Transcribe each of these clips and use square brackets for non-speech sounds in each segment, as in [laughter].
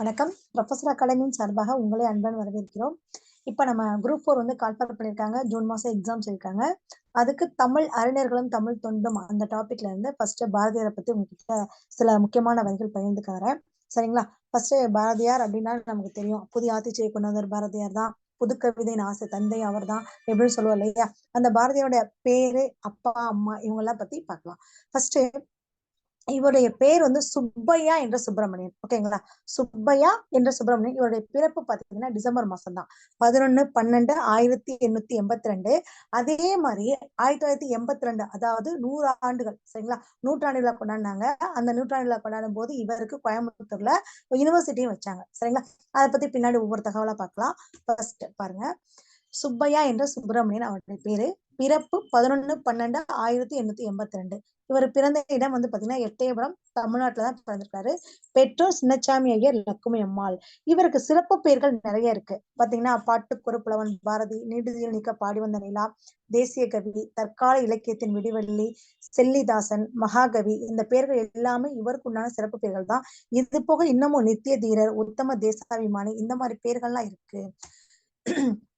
வணக்கம். ப்ரொஃபஸர் அகாடமியின் சார்பாக உங்களை அன்பன் வரவேற்கிறோம். இப்ப நம்ம குரூப் ஃபோர் வந்து கால்ஃபர் பண்ணியிருக்காங்க. ஜூன் மாசம் எக்ஸாம்ஸ் இருக்காங்க. அதுக்கு தமிழ் அறிஞர்களும் தமிழ் தொண்டும் அந்த டாபிக்ல இருந்து ஃபர்ஸ்ட் பாரதியாரை பத்தி உங்ககிட்ட சில முக்கியமான வரிகள் பகிர்ந்துக்காரேன் சரிங்களா? ஃபர்ஸ்ட் பாரதியார் அப்படின்னா நமக்கு தெரியும். புதிய ஆத்திச்சை கொண்டவர் பாரதியார் தான். புதுக்கவிதையின் ஆசை தந்தை அவர் தான் எப்படின்னு சொல்லுவோம் இல்லையா? அந்த பாரதியோட பேரு அப்பா அம்மா இவங்க எல்லாம் பத்தி பார்க்கலாம். ஃபர்ஸ்ட் இவருடைய பேர் வந்து சுப்பையா என்ற சுப்பிரமணியன். ஓகேங்களா சுப்பையா என்ற சுப்பிரமணியன் இவருடைய பிறப்பு பாத்தீங்கன்னா டிசம்பர் மாசம் தான் பதினொன்னு பன்னெண்டு ஆயிரத்தி எண்ணூத்தி எண்பத்தி ரெண்டு அதே மாதிரி ஆயிரத்தி தொள்ளாயிரத்தி எண்பத்தி ரெண்டு அதாவது நூறு ஆண்டுகள் சரிங்களா? நூற்றாண்டுகளை கொண்டாடினாங்க. அந்த நூற்றாண்டுகளை கொண்டாடும் போது இவருக்கு கோயம்புத்தூர்ல யூனிவர்சிட்டியும் வச்சாங்க. சரிங்களா? அதை பத்தி பின்னாடி ஒவ்வொரு தகவலா பார்க்கலாம். ஃபர்ஸ்ட் பாருங்க. சுப்பையா என்ற சுப்பிரமணியன் அவருடைய பேரு. பிறப்பு பதினொன்னு பன்னெண்டு ஆயிரத்தி எண்ணூத்தி எண்பத்தி ரெண்டு இவர் பிறந்த இடம் வந்து பாத்தீங்கன்னா எட்டயபுரம் தமிழ்நாட்டுல தான் பிறந்திருக்காரு. பெற்றோர் சின்னச்சாமி ஐயர் லக்குமி அம்மாள். இவருக்கு சிறப்பு பெயர்கள் நிறைய இருக்கு. பாத்தீங்கன்னா பாட்டுக்குறு புலவன் பாரதி நீடுதியில் நீக்க பாடி வந்த நிலா தேசிய கவி தற்கால இலக்கியத்தின் விடிவெள்ளி செல்லிதாசன் மகாகவி இந்த பெயர்கள் எல்லாமே இவருக்கு உண்டான சிறப்பு பெயர்கள் தான். இது போக இன்னமும் நித்திய தீரர் உத்தம தேசாபிமானி இந்த மாதிரி பெயர்கள்லாம் இருக்கு.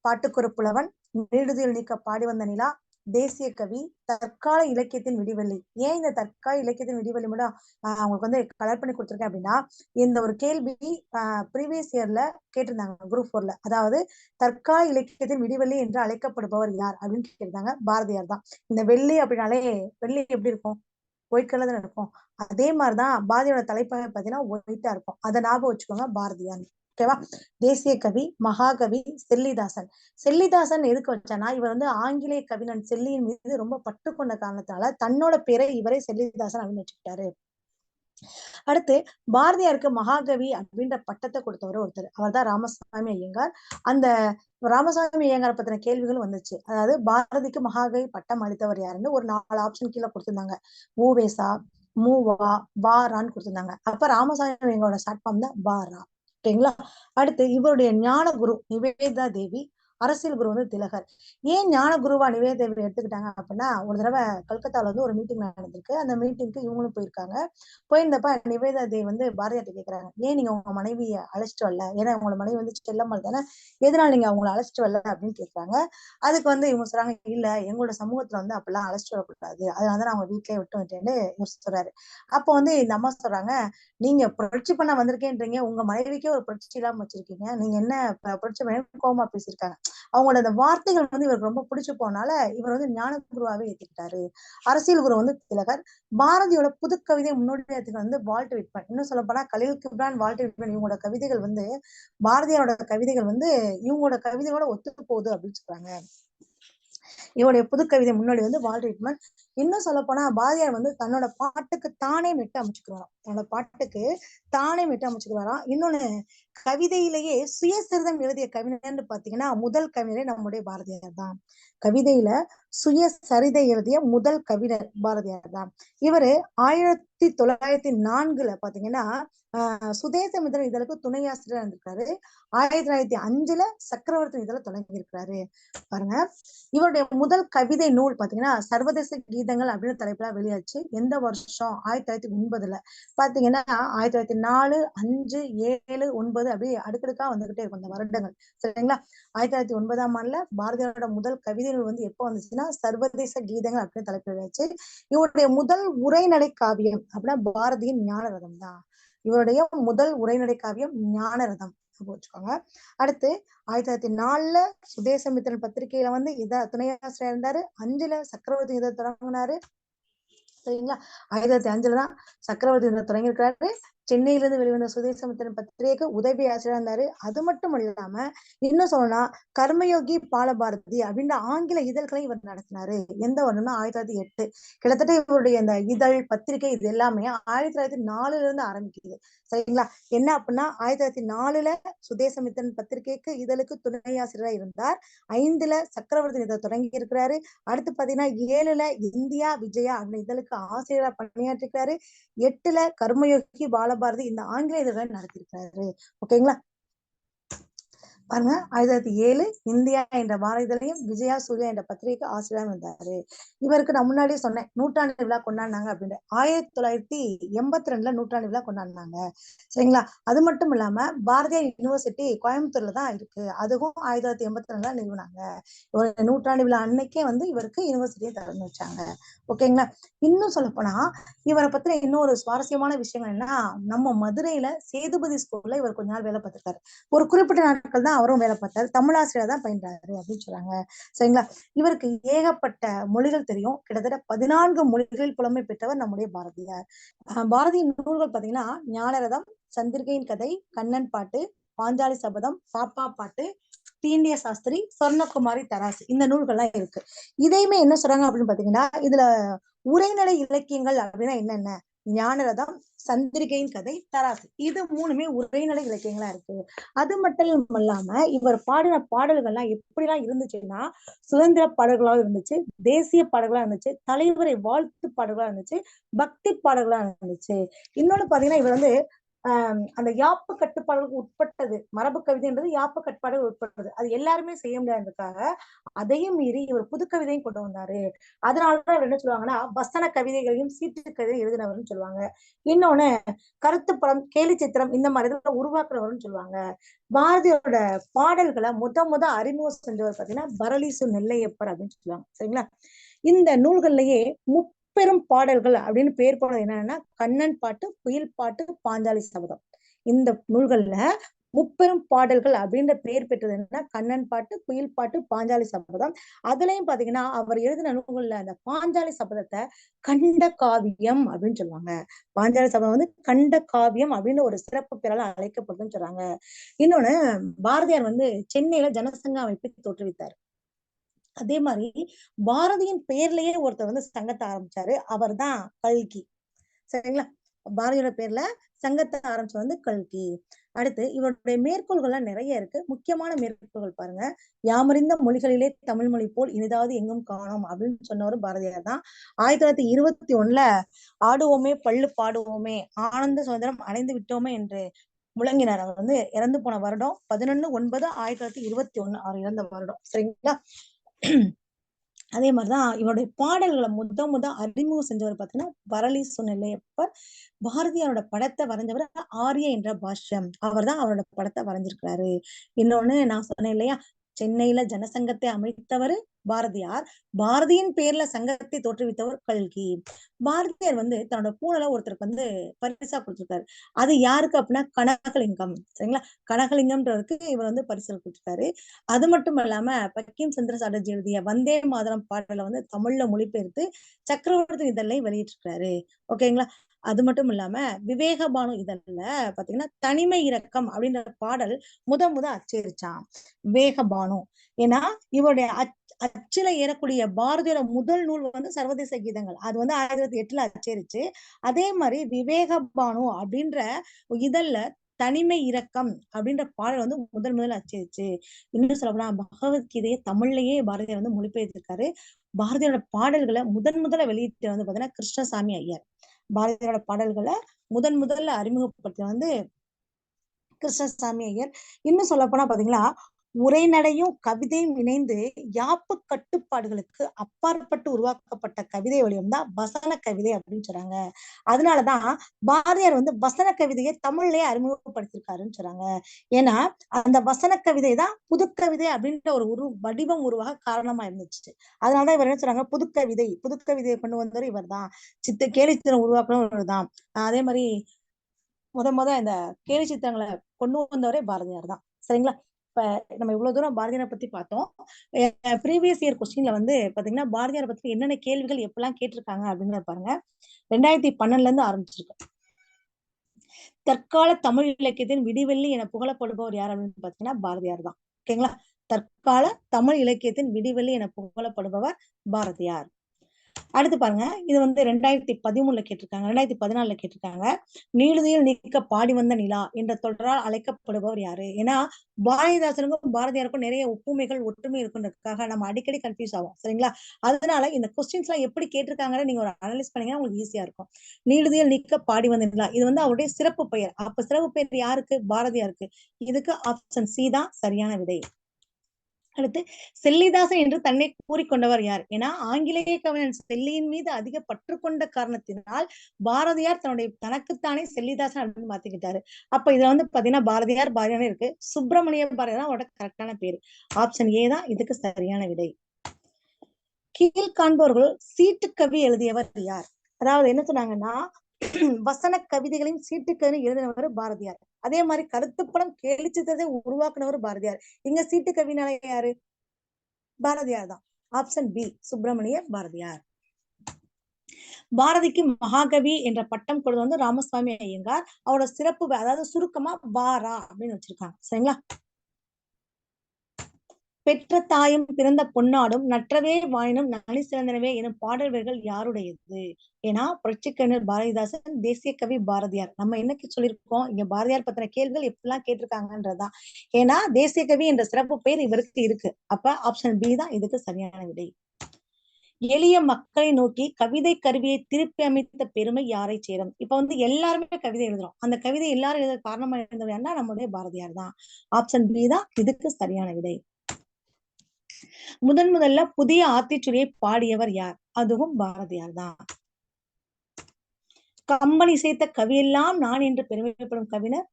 பாட்டுக்குறு புலவன் நீடுதியில் நீக்க பாடி வந்த நிலா தேசிய கவி தற்கால இலக்கியத்தின் விடிவெள்ளி. ஏன் இந்த தற்கால இலக்கியத்தின் விடிவெளி மட்டும் ஆஹ் அவங்களுக்கு வந்து கலர் பண்ணி கொடுத்துருக்கேன் அப்படின்னா இந்த ஒரு கேள்வி ஆஹ் ப்ரீவியஸ் இயர்ல கேட்டிருந்தாங்க குரூப் ஃபோர்ல அதாவது தற்கால இலக்கியத்தின் விடிவெள்ளி என்று அழைக்கப்படுபவர் யார் அப்படின்னு கேட்டிருந்தாங்க பாரதியார் தான். இந்த வெள்ளி அப்படின்னாலே வெள்ளி எப்படி இருக்கும்? ஒயிட் கலர் தான் இருக்கும். அதே மாதிரிதான் பாரதியோட தலைப்பாக பார்த்தீங்கன்னா ஒயிட்டா இருக்கும். அதை ஞாபகம் வச்சுக்கோங்க பாரதியார். ஓகேவா தேசிய கவி மகாகவி செல்லிதாசன். செல்லிதாசன் எதுக்கு வச்சானா இவர் வந்து ஆங்கிலேய கவிஞன் செல்லியின் மீது ரொம்ப பட்டுக்கொண்ட காரணத்தால தன்னோட பேரை இவரே செல்லிதாசன் அப்படின்னு வச்சுக்கிட்டாரு. அடுத்து பாரதியாருக்கு மகாகவி அப்படின்ற பட்டத்தை கொடுத்தவர் ஒருத்தர். அவர் தான் ராமசாமி ஐயங்கார். அந்த ராமசாமி ஐயங்காரை பத்தின கேள்விகள் வந்துச்சு. அதாவது பாரதிக்கு மகாகவி பட்டம் அளித்தவர் யாருன்னு ஒரு நாலு ஆப்ஷன் கீழே கொடுத்திருந்தாங்க. மூவேசா மூவா பாரான்னு கொடுத்திருந்தாங்க. அப்ப ராமசாமி ஐயங்களோட ஷார்ட் ஃபார்ம் தான் பாரா சரிங்களா அடுத்து இவருடைய ஞான குரு நிவேதா தேவி அரசியல் குரு வந்து திலகர். ஏன் ஞான குருவா நிவேத தேவி எடுத்துக்கிட்டாங்க அப்படின்னா ஒரு தடவை கல்கத்தால வந்து ஒரு மீட்டிங் நடந்திருக்கு. அந்த மீட்டிங்க்கு இவங்களும் போயிருக்காங்க. போயிருந்தப்ப நிவேதா தேவி வந்து பாரதியார்ட்ட கேக்குறாங்க ஏன் நீங்க உங்க மனைவிய அழைச்சிட்டு வரல? ஏன்னா உங்களோட மனைவி வந்து செல்லம்மல் தானே? எதனால நீங்க அவங்கள அழைச்சிட்டு வரல? அப்படின்னு கேக்குறாங்க. அதுக்கு வந்து இவங்க சொல்றாங்க இல்ல எங்களோட சமூகத்துல வந்து அப்படிலாம் அழைச்சிட்டு வரக்கூடாது. அதனால நான் அவங்க வீட்லயே விட்டு வந்துட்டேன்னு இவர் சொல்றாரு. அப்போ வந்து இந்த அம்மா சொல்றாங்க நீங்க புரட்சி பண்ண வந்திருக்கேன்றீங்க. உங்க மனைவிக்கே ஒரு புரட்சி இல்லாம வச்சிருக்கீங்க. நீங்க என்ன புரட்சி பண்ண கோமா பேசியிருக்காங்க? அவங்களோட அந்த வார்த்தைகள் வந்து இவருக்கு ரொம்ப பிடிச்சு போனால இவர் வந்து ஞான குருவாவே ஏத்துக்கிட்டாரு. அரசியல் குரு வந்து திலகர். பாரதியோட புது கவிதை முன்னோடியத்துக்கு வந்து வால்ட் விட்மன். இன்னும் சொல்ல போனா கலில் கிப்ரான் வால்ட் விட்மன் இவங்களோட கவிதைகள் வந்து பாரதியாரோட கவிதைகள் வந்து இவங்களோட கவிதையோட ஒத்து போகுது அப்படின்னு சொல்றாங்க. இவருடைய புது கவிதை முன்னாடி வந்து வால்ட் விட்மன். இன்னும் சொல்ல போனா பாரதியார் வந்து தன்னோட பாட்டுக்கு தானே மெட்டு அமைச்சுக்கிறாராம் தன்னோட பாட்டுக்கு தானே மெட்டு அமைச்சுக்கிறாராம் இன்னொன்னு கவிதையிலேயே சுயசரிதம் எழுதிய கவிஞர்னு பாத்தீங்கன்னா முதல் கவிஞரே நம்முடைய பாரதியார் தான். கவிதையில சுயசரிதை எழுதிய முதல் கவிஞர் பாரதியார் தான். இவரு ஆயிரத்தி தொள்ளாயிரத்தி நான்குல பாத்தீங்கன்னா ஆஹ் சுதேசமிதன் இதழுக்கு துணையாசிரியர் இருந்திருக்காரு. ஆயிரத்தி தொள்ளாயிரத்தி அஞ்சுல சக்கரவர்த்தி இதழ தொடங்கி இருக்கிறாரு பாருங்க. இவருடைய முதல் கவிதை நூல் பாத்தீங்கன்னா சர்வதேச கீதங்கள் அப்படின்னு தலைப்புல வெளியாச்சு. எந்த வருஷம்? ஆயிரத்தி தொள்ளாயிரத்தி ஒன்பதுல. பாத்தீங்கன்னா ஆயிரத்தி தொள்ளாயிரத்தி நாலு அஞ்சு ஏழு ஒன்பது அப்படியே அடுக்கடுக்கா வந்துகிட்டே இருக்கும் அந்த வருடங்கள். சரிங்களா? ஆயிரத்தி தொள்ளாயிரத்தி ஒன்பதாம் ஆண்டுல பாரதியாரோட முதல் கவிதைகள் வந்து எப்போ வந்துச்சுன்னா சர்வதேச கீதங்கள் அப்படின்னு தலைப்பு வெளியாச்சு. இவருடைய முதல் உரைநடை காவியம் அப்படின்னா பாரதியின் ஞான ரதம் தான். இவருடைய முதல் உரைநடை காவியம் ஞான ரதம் வச்சுக்கோங்க. அடுத்து ஆயிரத்தி தொள்ளாயிரத்தி நாலுல சுதேசமித்திரன் பத்திரிகையில வந்து இத துணையாசிரியர் இருந்தாரு. அஞ்சுல சக்கரவர்த்தி இதை தொடங்கினாரு. சரிங்களா? ஆயிரத்தி தொள்ளாயிரத்தி அஞ்சுலதான் சக்கரவர்த்தி இதை தொடங்கியிருக்காரு சென்னையிலிருந்து வெளிவந்த சுதேசமுத்திரன் பத்திரிகைக்கு உதவி ஆசிரியராக இருந்தாரு. அது மட்டும் இல்லாம இன்னும் சொல்லணும்னா கர்மயோகி பாலபாரதி அப்படின்ற ஆங்கில இதழ்களை இவர் நடத்தினாரு. எந்த வருடம்னா ஆயிரத்தி தொள்ளாயிரத்தி எட்டு. கிட்டத்தட்ட இவருடைய இந்த இதழ் பத்திரிகை இது எல்லாமே ஆயிரத்தி தொள்ளாயிரத்தி நாலுல இருந்து ஆரம்பிக்குது. சரிங்களா? என்ன அப்படின்னா ஆயிரத்தி தொள்ளாயிரத்தி நாலுல சுதேசமித்திரன் பத்திரிகைக்கு இதழுக்கு துணை ஆசிரியராக இருந்தார். ஐந்துல சக்கரவர்த்தி இதை தொடங்கி இருக்கிறாரு. அடுத்து பாத்தீங்கன்னா ஏழுல இந்தியா விஜயா அப்படின்னு இதழுக்கு ஆசிரியராக பணியாற்றிருக்காரு எட்டுல கர்மயோகி பால பாரதி இந்த ஆங்கிலேயர்கள் இதழ்களை ஓகேங்களா பாருங்க ஆயிரத்தி தொள்ளாயிரத்தி ஏழு இந்தியா என்ற வார இதழையும் விஜயா சூர்யா என்ற பத்திரிகை ஆசிரியராக இருந்தாரு இவருக்கு நான் முன்னாடியே சொன்னேன் நூற்றாண்டு விழா கொண்டாடினாங்க அப்படின்னு ஆயிரத்தி தொள்ளாயிரத்தி எண்பத்தி ரெண்டுல நூற்றாண்டு விழா கொண்டாடினாங்க. சரிங்களா? அது மட்டும் இல்லாம பாரதியார் யூனிவர்சிட்டி கோயம்புத்தூர்ல தான் இருக்கு. அதுவும் ஆயிரத்தி தொள்ளாயிரத்தி எண்பத்தி ரெண்டுல நிறுவனாங்க. ஒரு நூற்றாண்டு விழா அன்னைக்கே வந்து இவருக்கு யூனிவர்சிட்டியை திறந்து வச்சாங்க. ஓகேங்களா? இன்னும் சொல்ல போனா இவரை பத்தின இன்னொரு சுவாரஸ்யமான விஷயங்கள் என்ன நம்ம மதுரையில சேதுபதி ஸ்கூல்ல இவர் கொஞ்ச நாள் வேலை பார்த்திருக்காரு. ஒரு குறிப்பிட்ட நாட்கள் தான் அவரும் வேலை பார்த்தாரு. தமிழாசிரியர் தான் பயின்றாரு அப்படின்னு சொல்றாங்க. சரிங்களா? இவருக்கு ஏகப்பட்ட மொழிகள் தெரியும். கிட்டத்தட்ட பதினான்கு மொழிகள் புலமை பெற்றவர் நம்முடைய பாரதியார். பாரதியின் நூல்கள் பாத்தீங்கன்னா ஞானரதம் சந்திரிகையின் கதை கண்ணன் பாட்டு பாஞ்சாலி சபதம் பாப்பா பாட்டு தீண்டிய சாஸ்திரி சொர்ணகுமாரி தராசு இந்த நூல்கள்லாம் இருக்கு. இதையுமே என்ன சொல்றாங்க அப்படின்னு பாத்தீங்கன்னா இதுல உரைநடை இலக்கியங்கள் அப்படின்னா என்னென்ன? ஞானரதம் சந்திரிகையின் கதை தராசு. இது மூணுமே உரைநடை இலக்கியங்களா இருக்கு. அது மட்டும் இல்லாம இவர் பாடின பாடல்கள்லாம் எப்படிலாம் இருந்துச்சுன்னா சுதந்திர பாடல்களாக இருந்துச்சு தேசிய பாடல்களா இருந்துச்சு தலைவரை வாழ்த்து பாடல்களா இருந்துச்சு பக்தி பாடல்களா இருந்துச்சு. இன்னொன்னு பாத்தீங்கன்னா இவர் வந்து அந்த யாப்பு கட்டுப்பாடுகளுக்கு உட்பட்டது. மரபு கவிதைன்றது யாப்பு கட்டுப்பாடுகள் உட்பட்டது. அது எல்லாருமே செய்ய முடியாததுக்காக அதையும் மீறி இவர் புது கவிதையும் கொண்டு வந்தாரு. அதனாலதான் இவர் என்ன சொல்லுவாங்கன்னா வசன கவிதைகளையும் சீட்டு கவிதை எழுதினவர்னு சொல்லுவாங்க. இன்னொன்னு கருத்து படம் கேலி சித்திரம் இந்த மாதிரி இதெல்லாம் உருவாக்குறவர்னு சொல்லுவாங்க. பாரதியோட பாடல்களை முத முத அறிமுகம் செஞ்சவர் பாத்தீங்கன்னா பரலிசு நெல்லையப்பர் அப்படின்னு சொல்லுவாங்க. சரிங்களா? இந்த நூல்கள்லயே முப்பெரும் பாடல்கள் அப்படின்னு பேர் போனது என்னன்னா கண்ணன் பாட்டு புயல் பாட்டு பாஞ்சாலி சபதம். இந்த நூல்கள்ல முப்பெரும் பாடல்கள் அப்படின்ற பெயர் பெற்றது என்னன்னா கண்ணன் பாட்டு குயில் பாட்டு பாஞ்சாலி சபதம். அதுலயும் பாத்தீங்கன்னா அவர் எழுதின நூல்கள்ல அந்த பாஞ்சாலி சபதத்தை கண்ட காவியம் அப்படின்னு சொல்லுவாங்க. பாஞ்சாலி சபதம் வந்து கண்ட காவியம் அப்படின்னு ஒரு சிறப்பு பெயரால அழைக்கப்படுதுன்னு சொல்றாங்க. இன்னொன்னு பாரதியார் வந்து சென்னையில ஜனசங்க அமைப்பை தோற்றுவித்தார். அதே மாதிரி பாரதியின் பேர்லயே ஒருத்தர் வந்து சங்கத்தை ஆரம்பிச்சாரு. அவர் தான் கல்கி. சரிங்களா? பாரதியோட பேர்ல சங்கத்தை ஆரம்பிச்சு வந்து கல்கி. அடுத்து இவருடைய மேற்கோள்கள்லாம் நிறைய இருக்கு. முக்கியமான மேற்கோள்கள் பாருங்க. யாமறிந்த மொழிகளிலே தமிழ் மொழி போல் இனிதாவது எங்கும் காணோம் அப்படின்னு சொன்னவர் பாரதியார் தான். ஆயிரத்தி தொள்ளாயிரத்தி இருபத்தி ஒண்ணுல ஆடுவோமே பள்ளு பாடுவோமே ஆனந்த சுதந்திரம் அடைந்து விட்டோமே என்று முழங்கினார். அவர் வந்து இறந்து போன வருடம் பதினொன்னு ஒன்பது ஆயிரத்தி தொள்ளாயிரத்தி இருபத்தி ஒண்ணு. அவர் இறந்த வருடம். சரிங்களா? [clears throat] அதே மாதிரிதான் இவருடைய பாடல்களை முத முத அறிமுகம் செஞ்சவர் பாத்தீங்கன்னா வரலி சுநிலையப்பர் பாரதியாரோட படத்தை வரைஞ்சவர் ஆரிய என்ற பாஷ்யம். அவர் தான் அவரோட படத்தை வரைஞ்சிருக்கிறாரு. இன்னொன்னு நான் சொன்னேன் இல்லையா? சென்னையில ஜனசங்கத்தை அமைத்தவர் பாரதியார் பாரதியின் பேர்ல சங்கத்தை தோற்றுவித்தவர் கல்கி. பாரதியார் வந்து தன்னோட பூனல ஒருத்தருக்கு வந்து பரிசா கொடுத்திருக்காரு. அது யாருக்கு அப்படின்னா கனகலிங்கம். சரிங்களா? கனகலிங்கம்ன்றவருக்கு இவர் வந்து பரிசல் கொடுத்திருக்காரு. அது மட்டும் இல்லாம பக்கிம் சந்திர சாட்டர்ஜி எழுதிய வந்தே மாதரம் பாடல வந்து தமிழ்ல மொழிபெயர்த்து சக்கரவர்த்தி இதழை வெளியிட்டிருக்காரு. ஓகேங்களா? அது மட்டும் இல்லாம விவேகபானு இதழ்ல பாத்தீங்கன்னா தனிமை இரக்கம் அப்படின்ற பாடல் முத முத அச்சரிச்சான் விவேகபானு. ஏன்னா இவருடைய அச்சில ஏறக்கூடிய பாரதியோட முதல் நூல் வந்து சர்வதேச கீதங்கள். அது வந்து ஆயிரத்தி தொள்ளாயிரத்தி எட்டுல அச்சரிச்சு. அதே மாதிரி விவேகபானு அப்படின்ற இதழ்ல தனிமை இரக்கம் அப்படின்ற பாடல் வந்து முதல் முதல் அச்சரிச்சு. இன்னும் சொல்லப்போனா பகவத்கீதையை தமிழ்லயே பாரதியார் வந்து மொழிபெயர்த்திருக்காரு. பாரதியோட பாடல்களை முதன் முதல்ல வெளியிட்டு வந்து பாத்தீங்கன்னா கிருஷ்ணசாமி ஐயர். பாரதியோட பாடல்களை முதன் முதல்ல அறிமுகப்படுத்தி வந்து கிருஷ்ணசாமி ஐயர். இன்னும் சொல்ல போனா பாத்தீங்களா உரைநடையும் கவிதையும் இணைந்து யாப்பு கட்டுப்பாடுகளுக்கு அப்பாற்பட்டு உருவாக்கப்பட்ட கவிதை வடிவம் தான் வசன கவிதை அப்படின்னு சொல்றாங்க. அதனாலதான் பாரதியார் வந்து வசன கவிதையை தமிழ்லயே அறிமுகப்படுத்திருக்காருன்னு சொல்றாங்க. ஏன்னா அந்த வசன கவிதை தான் புதுக்கவிதை அப்படின்ற ஒரு உரு வடிவம் உருவாக காரணமா இருந்துச்சு. அதனாலதான் இவர் என்ன சொல்றாங்க? புதுக்கவிதை புதுக்கவிதையை கொண்டு வந்தவர் இவர் தான் சித்த கேலி உருவாக்கணும் இவர் தான் அதே மாதிரி முத முத இந்த கேலி சித்திரங்களை கொண்டு வந்தவரே பாரதியார் தான் சரிங்களா? இப்ப நம்ம இவ்வளவு தூரம் பாரதியாரை பத்தி பார்த்தோம். ப்ரீவியஸ் இயர் கொஸ்டின்ல வந்து பாத்தீங்கன்னா பாரதியார் பத்தி என்னென்ன கேள்விகள் எப்பெல்லாம் கேட்டிருக்காங்க அப்படின்னு பாருங்க. ரெண்டாயிரத்தி பன்னெண்டுல இருந்து ஆரம்பிச்சிருக்கு. தற்கால தமிழ் இலக்கியத்தின் விடிவெள்ளி என புகழப்படுபவர் யார் அப்படின்னு பாத்தீங்கன்னா பாரதியார் தான். ஓகேங்களா? தற்கால தமிழ் இலக்கியத்தின் விடிவெள்ளி என புகழப்படுபவர் பாரதியார். அடுத்து பாருங்க. இது வந்து ரெண்டாயிரத்தி பதிமூணுல கேட்டிருக்காங்க. ரெண்டாயிரத்தி பதினாலுல கேட்டிருக்காங்க. நீளுதியில் நீக்க பாடி வந்த நிலா என்ற தொடரால் அழைக்கப்படுபவர் யாரு? ஏன்னா பாரதிதாசனுக்கும் பாரதியாருக்கும் நிறைய ஒப்புமைகள் ஒற்றுமை இருக்குன்றதுக்காக நம்ம அடிக்கடி கன்ஃபியூஸ் ஆகும் சரிங்களா? அதனால இந்த கொஸ்டின்ஸ் எல்லாம் எப்படி கேட்டிருக்காங்கன்னு நீங்க ஒரு அனலைஸ் பண்ணீங்கன்னா உங்களுக்கு ஈஸியா இருக்கும். நீளுதியில் நீக்க பாடி வந்த நிலா. இது வந்து அவருடைய சிறப்பு பெயர். அப்ப சிறப்பு பெயர் யாருக்கு? பாரதியாருக்கு. இதுக்கு ஆப்ஷன் சி தான் சரியான விடை. அடுத்து செல்லிதாசன் என்று தன்னை கூறிக்கொண்டவர் யார்? ஏன்னா ஆங்கிலேய கவிஞன் செல்லியின் மீது அதிக பற்று கொண்ட காரணத்தினால் பாரதியார் தன்னுடைய தனக்குத்தானே செல்லிதாசன் அப்படின்னு மாத்திக்கிட்டாரு. அப்ப இதுல வந்து பாத்தீங்கன்னா பாரதியார் பாரதியான இருக்கு. சுப்பிரமணிய பாரதியார் அவரோட கரெக்டான பேரு. ஆப்ஷன் ஏ தான் இதுக்கு சரியான விடை. கீழ் காண்பவர்கள் சீட்டு கவி எழுதியவர் யார்? அதாவது என்ன சொன்னாங்கன்னா வசன கவிதைகளையும் சீட்டுக்கதையும் எழுதினவர் பாரதியார். அதே மாதிரி கருத்துப்படம் கேலிச்சித்தத்தை உருவாக்குனவர் பாரதியார். இங்க சீட்டு கவினால யாரு? பாரதியார் தான். Option B Subramaniya Bharathiyar. பாரதிக்கு மகாகவி என்ற பட்டம் கொடுத்து வந்து ராமசுவாமி ஐயங்கார். அவரோட சிறப்பு அதாவது சுருக்கமா பாரா அப்படின்னு வச்சிருக்காங்க. சரிங்களா? பெற்ற தாயும் பிறந்த பொன்னாடும் நற்றவே வாயினும் நனி சிறந்தனவே எனும் பாடல்கள் யாருடையது? ஏன்னா புரட்சிக்கவிஞர் பாரதிதாசன் தேசிய கவி பாரதியார். நம்ம என்னைக்கு சொல்லியிருக்கோம்? இங்க பாரதியார் பத்தின கேள்விகள் எப்படிலாம் கேட்டிருக்காங்கன்றதுதான் ஏன்னா தேசிய கவி என்ற சிறப்பு பெயர் இவருக்கு இருக்கு. அப்ப ஆப்ஷன் பி தான் இதுக்கு சரியான விடை. எளிய மக்களை நோக்கி கவிதை கருவியை திருப்பி அமைத்த பெருமை யாரை சேரும்? இப்ப வந்து எல்லாருமே கவிதை எழுதுறோம். அந்த கவிதை எல்லாரும் எழுத காரணமா இருந்தவர் யாருன்னா நம்முடைய பாரதியார் தான். ஆப்ஷன் பி தான் இதுக்கு சரியான விடை. முதன் முதல்ல புதிய ஆத்திச்சுடியை பாடியவர் யார்? அதுவும் பாரதியார் தான். கம்பன் இசைத்த கவியெல்லாம் நான் என்று பெருமைப்படும் கவிஞர்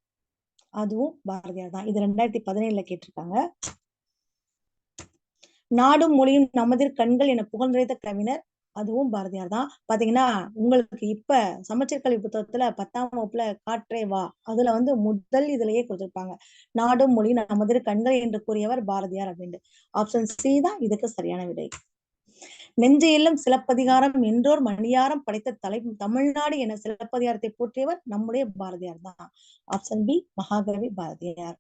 அதுவும் பாரதியார் தான். இது ரெண்டாயிரத்தி பதினேழுல கேட்டிருக்காங்க. நாடும் மொழியும் நமதிர் கண்கள் என புகழ்ந்துரைத்த கவிஞர் அதுவும் பாரதியார் தான். பாத்தீங்கன்னா உங்களுக்கு இப்ப சமச்சீர் கல்வி புத்தகத்துல பத்தாம் வகுப்புல காற்றே வா. அதுல வந்து முதல் இதுலயே கொடுத்திருப்பாங்க. நாடும் மொழி நமது கண்கள் என்று கூறியவர் பாரதியார் அப்படின்ட்டு. ஆப்ஷன் சி தான் இதுக்கு சரியான விடை. நெஞ்சையெல்லும் சிலப்பதிகாரம் என்றோர் மணியாரம் படைத்த தலை தமிழ்நாடு என சிலப்பதிகாரத்தை போற்றியவர் நம்முடைய பாரதியார் தான். Option B Mahakavi Bharathiyar.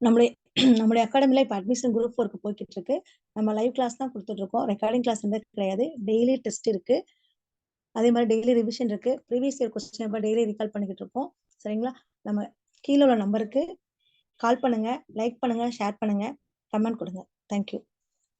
நம்முடைய நம்முடைய அகாடமில இப்போ அட்மிஷன் குரூப் ஒர்க் போய்கிட்டு இருக்கு நம்ம லைவ் கிளாஸ் தான் கொடுத்துட்டு இருக்கோம் ரெக்கார்டிங் கிளாஸ் வந்து கிடையாது. டெய்லி டெஸ்ட் இருக்கு. அதே மாதிரி டெய்லி ரிவிஷன் இருக்கு. Previous year question paper daily recall பண்ணிக்கிட்டு இருக்கோம் சரிங்களா? நம்ம கீழே உள்ள நம்பருக்கு கால் பண்ணுங்க லைக் பண்ணுங்க ஷேர் பண்ணுங்க கமெண்ட் கொடுங்க. தேங்க்யூ